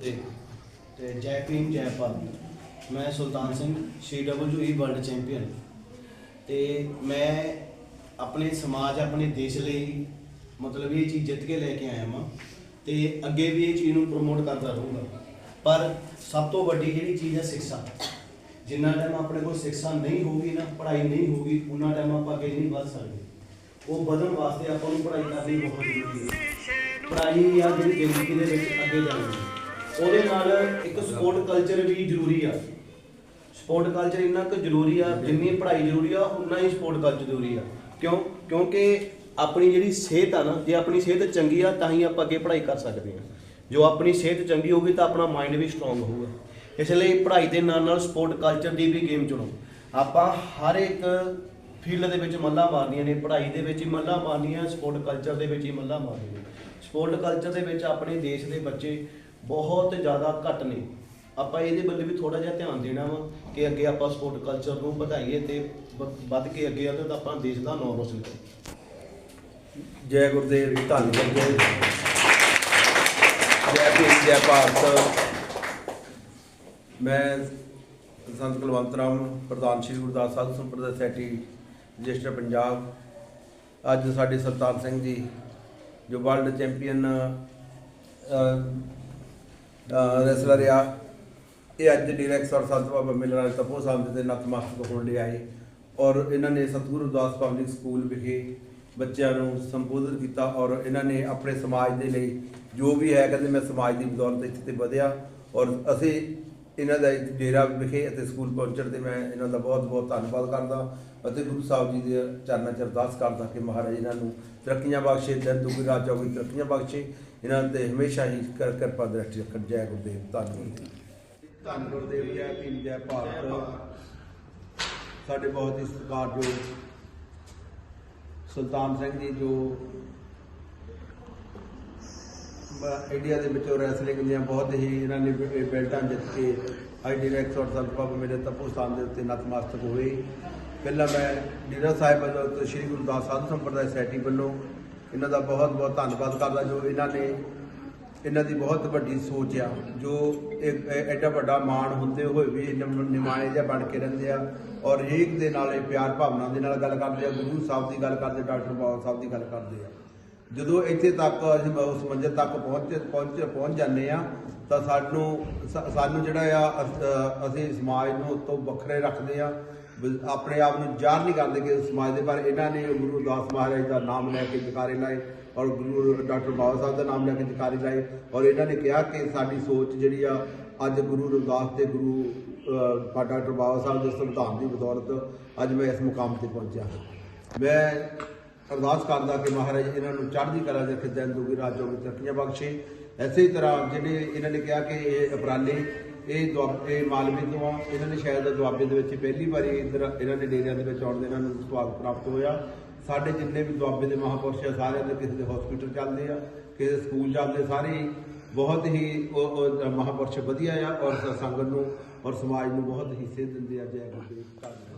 ਭੀਮ, ਜੈ ਭਾਰਤ ਮੈਂ Sultan Singh C W E world champion ਤੇ ਮੈਂ ਆਪਣੇ ਸਮਾਜ, ਆਪਣੇ ਦੇਸ਼ ਲਈ ਮਤਲਬ ਇਹ ਚੀਜ਼ ਜਿੱਤ ਕੇ ਲੈ ਕੇ ਆਇਆ ਹਾਂ ਤੇ ਅੱਗੇ ਵੀ ਇਹ ਚੀਜ਼ ਨੂੰ ਪ੍ਰਮੋਟ ਕਰਦਾ ਰਹੂੰਗਾ। ਪਰ ਸਭ ਤੋਂ ਵੱਡੀ ਜਿਹੜੀ ਚੀਜ਼ ਹੈ ਸਿੱਖਿਆ। ਜਿੰਨਾ ਟਾਈਮ ਆਪਣੇ ਕੋਲ ਸਿੱਖਿਆ ਨਹੀਂ ਹੋਊਗੀ ਨਾ, ਪੜ੍ਹਾਈ ਨਹੀਂ ਹੋਊਗੀ ਉਹਨਾਂ ਟਾਈਮ ਆਪਾਂ ਅੱਗੇ ਨਹੀਂ ਵੱਧ ਸਕਦੇ। ਉਹ ਵਧਣ ਵਾਸਤੇ ਆਪਾਂ ਨੂੰ ਪੜ੍ਹਾਈ ਕਰਨੀ ਬਹੁਤ ਜ਼ਰੂਰੀ ਹੈ। ਪੜ੍ਹਾਈ ਆ ਜਿਹੜੀ ਜ਼ਿੰਦਗੀ ਦੇ ਵਿੱਚ ਅੱਗੇ ਜਾਣੀ। ਉਹਦੇ ਨਾਲ ਇੱਕ ਸਪੋਰਟ ਕਲਚਰ ਵੀ ਜ਼ਰੂਰੀ ਆ। ਸਪੋਰਟ ਕਲਚਰ ਇੰਨਾ ਕੁ ਜ਼ਰੂਰੀ ਆ, ਜਿੰਨੀ ਪੜ੍ਹਾਈ ਜ਼ਰੂਰੀ ਆ ਉਨਾ ਹੀ ਸਪੋਰਟ ਕਲਚਰ ਜ਼ਰੂਰੀ ਆ। ਕਿਉਂ? ਕਿਉਂਕਿ ਆਪਣੀ ਜਿਹੜੀ ਸਿਹਤ ਆ ਨਾ, ਜੇ ਆਪਣੀ ਸਿਹਤ ਚੰਗੀ ਆ, ਤਾਂ ਹੀ ਆਪਾਂ ਅੱਗੇ ਪੜ੍ਹਾਈ ਕਰ ਸਕਦੇ ਹਾਂ ਜੋ ਆਪਣੀ ਸਿਹਤ ਚੰਗੀ ਹੋਊਗੀ, ਤਾਂ ਆਪਣਾ ਮਾਈਂਡ ਵੀ ਸਟਰੋਂਗ ਹੋਊਗਾ। ਇਸ ਲਈ ਪੜ੍ਹਾਈ ਦੇ ਨਾਲ ਨਾਲ ਸਪੋਰਟ ਕਲਚਰ ਦੀ ਵੀ ਗੇਮ ਚੁਣੋ। ਆਪਾਂ ਹਰ ਇੱਕ ਫੀਲਡ ਦੇ ਵਿੱਚ ਮੱਲਾ ਮਾਰਨੀਆਂ ਨੇ, ਪੜ੍ਹਾਈ ਦੇ ਵਿੱਚ ਹੀ ਮੱਲਾ ਮਾਰਨੀਆਂ ਸਪੋਰਟ ਕਲਚਰ ਦੇ ਵਿੱਚ ਹੀ ਮੱਲਾ ਮਾਰਨੀਆਂ ਸਪੋਰਟ ਕਲਚਰ ਦੇ ਵਿੱਚ ਆਪਣੇ ਦੇਸ਼ ਦੇ ਬੱਚੇ ਬਹੁਤ ਜ਼ਿਆਦਾ ਘੱਟ ਨੇ। ਆਪਾਂ ਇਹਦੇ ਵੱਲ ਵੀ ਥੋੜਾ ਜਿਹਾ ਧਿਆਨ ਦੇਣਾ ਵਾ ਕਿ ਅੱਗੇ ਆਪਾਂ ਸਪੋਰਟ ਕਲਚਰ ਨੂੰ ਵਧਾਈਏ ਤੇ ਵ- ਵੱਧ ਕੇ ਅੱਗੇ ਆਉਂਦੇ ਤਾਂ ਆਪਾਂ ਦੇਸ਼ ਦਾ ਨਾਮ ਰੋਸ਼ਨ ਕਰੀਏ। ਜੈ ਗੁਰਦੇਵ ਧੰਨ ਗੁਰਦੇਵ ਜੈ। ਭੀਮ, ਜੈ ਭਾਰਤ। ਮੈਂ ਸੰਤ ਕੁਲਵੰਤ ਰਾਮ, ਪ੍ਰਧਾਨ ਸ਼੍ਰੀ ਗੁਰਦਾਸ ਸਾਧੂ ਸੰਪਰਦਾ ਸੋਸਾਇਟੀ ਰਜਿਸਟਰ ਪੰਜਾਬ। ਅੱਜ ਸਾਡੇ ਸਰਤਾਰ ਸਿੰਘ ਜੀ, ਜੋ ਵਰਲਡ ਚੈਂਪੀਅਨ ਰੈਸਲਰ ਆ, ਇਹ ਅੱਜ ਡਾਇਰੈਕਟ ਸਰ ਸੰਤ ਬਾਬਾ ਮਿਲਣ ਵਾਲੇ ਤਪੋ ਸਾਹਿਬ ਦੇ ਨਤਮਸਤਕ ਹੋਣ ਲਈ ਆਏ। ਔਰ ਇਹਨਾਂ ਨੇ ਸਤਿਗੁਰੂ ਦਾਸ ਪਬਲਿਕ ਸਕੂਲ ਵਿਖੇ ਬੱਚਿਆਂ ਨੂੰ ਸੰਬੋਧਨ ਕੀਤਾ ਔਰ ਇਹਨਾਂ ਨੇ ਆਪਣੇ ਸਮਾਜ ਦੇ ਲਈ ਜੋ ਵੀ ਹੈ, ਕਹਿੰਦੇ ਮੈਂ ਸਮਾਜ ਦੀ ਬਦੌਲਤ ਇੱਥੇ ਤੇ ਵਧਿਆ। ਔਰ ਅਸੀਂ ਇਹਨਾਂ ਦਾ ਇੱਥੇ ਡੇਰਾ ਵਿਖੇ ਅਤੇ ਸਕੂਲ ਪਹੁੰਚਣ ਤੇ ਮੈਂ ਇਹਨਾਂ ਦਾ ਬਹੁਤ ਬਹੁਤ ਧੰਨਵਾਦ ਕਰਦਾ ਅਤੇ ਗੁਰੂ ਸਾਹਿਬ ਜੀ ਦੇ ਚਰਨਾਂ 'ਚ ਅਰਦਾਸ ਕਰਦਾ ਕਿ ਮਹਾਰਾਜ ਇਹਨਾਂ ਨੂੰ ਤਰੱਕੀਆਂ ਬਖਸ਼ੇ, ਦਿਨ ਦੁਗੀ ਰਾਤ ਚੌਗੀ ਤਰੱਕੀਆਂ ਬਖਸ਼ੇ, ਇਹਨਾਂ ਤੇ ਹਮੇਸ਼ਾ ਹੀ ਕਰ, ਕਿਰਪਾ ਦ੍ਰਿਸ਼ਟੀ ਰੱਖਣ। ਜੈ ਗੁਰਦੇਵ, ਧੰਨ ਗੁਰਦੇਵ। ਧੰਨ ਗੁਰਦੇਵ ਜੈ ਭੀਮ, ਜੈ ਭਾਰਤ। ਸਾਡੇ ਬਹੁਤ ਹੀ ਸਤਿਕਾਰਯੋਗ ਸੁਲਤਾਨ ਸਿੰਘ ਜੀ, ਜੋ ਇੰਡੀਆ ਦੇ ਵਿੱਚੋਂ ਰੈਸਲਿੰਗ ਦੀਆਂ ਬਹੁਤ ਹੀ ਇਹਨਾਂ ਨੇ ਬੇ- ਬੈਲਟਾਂ ਜਿੱਤ ਕੇ ਅੱਜ ਡਾਇਰੈਕਟ ਔਰ ਸਲਪਾ ਮੇਰੇ ਤਪੋ ਸਥਾਨ ਦੇ ਉੱਤੇ ਨਤਮਸਤਕ ਹੋਏ ਪਹਿਲਾਂ ਮੈਂ ਡੇਰਾ ਸਾਹਿਬ ਵੱਲੋਂ ਤੇ ਸ੍ਰੀ ਗੁਰੂ ਦਾਸ ਸਾਧੂ ਸੰਪਰਦਾਇ ਸੋਸਾਇਟੀ ਵੱਲੋਂ ਇਹਨਾਂ ਦਾ ਬਹੁਤ ਬਹੁਤ ਧੰਨਵਾਦ ਕਰਦਾ ਜੋ ਇਹਨਾਂ ਨੇ ਇਹਨਾਂ ਦੀ ਬਹੁਤ ਵੱਡੀ ਸੋਚ ਆ, ਜੋ ਇੱਕ ਐਡਾ ਵੱਡਾ ਮਾਣ ਹੁੰਦੇ ਹੋਏ ਵੀ ਨਿਮ- ਨਿਮਾਣੇ ਜਿਹਾ ਬਣ ਕੇ ਰਹਿੰਦੇ ਆ ਔਰ ਹਰੇਕ ਦੇ ਨਾਲ ਇਹ ਪਿਆਰ ਭਾਵਨਾ ਦੇ ਨਾਲ ਗੱਲ ਕਰਦੇ ਆ, ਗੁਰੂ ਸਾਹਿਬ ਦੀ ਗੱਲ ਕਰਦੇ, ਡਾਕਟਰ ਬਾਬਾ ਸਾਹਿਬ ਦੀ ਗੱਲ ਕਰਦੇ ਆ। ਜਦੋਂ ਇੱਥੇ ਤੱਕ ਅਸੀਂ ਉਸ ਮੰਜ਼ਿਲ ਤੱਕ ਪਹੁੰਚ ਪਹੁੰਚ ਪਹੁੰਚ ਜਾਂਦੇ ਆ ਤਾਂ ਸਾਨੂੰ ਸਾ- ਸਾਨੂੰ ਜਿਹੜਾ ਆ, ਅਸੀਂ ਸਮਾਜ ਨੂੰ ਉਤੋਂ ਵੱਖਰੇ ਰੱਖਦੇ ਆ ਆਪਣੇ ਆਪ ਨੂੰ ਜ਼ਾਹਰ ਨਹੀਂ ਕਰਦੇ ਕਿ ਸਮਾਜ ਦੇ ਪਰ ਇਹਨਾਂ ਨੇ ਗੁਰੂ ਦਾਸ ਮਹਾਰਾਜ ਦਾ ਨਾਮ ਲੈ ਕੇ ਜਕਾਰੇ ਲਾਏ ਔਰ ਗੁਰੂ ਡਾਕਟਰ ਬਾਬਾ ਸਾਹਿਬ ਦਾ ਨਾਮ ਲੈ ਕੇ ਜਕਾਰੇ ਲਾਏ ਔਰ ਇਹਨਾਂ ਨੇ ਕਿਹਾ ਕਿ ਸਾਡੀ ਸੋਚ ਜਿਹੜੀ ਆ, ਅੱਜ ਗੁਰੂ ਰਵਿਦਾਸ ਤੇ ਗੁਰੂ ਡਾਕਟਰ ਬਾਬਾ ਸਾਹਿਬ ਦੇ ਸੰਵਿਧਾਨ ਦੀ ਬਦੌਲਤ ਅੱਜ ਮੈਂ ਇਸ ਮੁਕਾਮ ਤੇ ਪਹੁੰਚਿਆ ਮੈਂ ਅਰਦਾਸ ਕਰਦਾ ਕਿ ਮਹਾਰਾਜ ਇਹਨਾਂ ਨੂੰ ਚੜ੍ਹਦੀ ਕਲਾ ਦੇ ਖਿੱਦਿਆਂ ਦੂਗੀ ਰਾਜੋ ਵਿੱਚ ਤਰੱਕੀਆਂ ਬਖਸ਼ੇ। ਐਸੇ ਹੀ ਤਰ੍ਹਾਂ ਜਿਹੜੇ ਇਹਨਾਂ ਨੇ ਕਿਹਾ ਕਿ ਇਹ ਉਪਰਾਲੇ ਇਹ ਦੁਆਬ, ਇਹ ਮਾਲਵੇ ਤੋਂ ਆ, ਇਹਨਾਂ ਨੇ ਸ਼ਾਇਦ ਦੁਆਬੇ ਦੇ ਵਿੱਚ ਪਹਿਲੀ ਵਾਰੀ ਇੱਧਰ ਇਹਨਾਂ ਦੇ ਡੇਰਿਆਂ ਦੇ ਵਿੱਚ ਆਉਣ ਦੇ ਇਹਨਾਂ ਨੂੰ ਸਵਾਗਤ ਪ੍ਰਾਪਤ ਹੋਇਆ। ਸਾਡੇ ਜਿੰਨੇ ਵੀ ਦੁਆਬੇ ਦੇ ਮਹਾਂਪੁਰਸ਼ ਆ, ਸਾਰਿਆਂ ਦੇ ਕਿਸੇ ਦੇ ਹਸਪੀਟਲ ਚੱਲਦੇ ਆ, ਕਿਸੇ ਦੇ ਸਕੂਲ ਚੱਲਦੇ ਸਾਰੇ ਹੀ ਬਹੁਤ ਹੀ ਉਹ ਉਹ, ਮਹਾਂਪੁਰਸ਼ ਵਧੀਆ ਆ ਔਰ ਸੰਗਤ ਨੂੰ ਔਰ ਸਮਾਜ ਨੂੰ ਬਹੁਤ ਹੀ ਸੇਧ ਦਿੰਦੇ ਆ, ਜੈ ਗੁਰਦੇਵ। ਧੰਨਵਾਦ।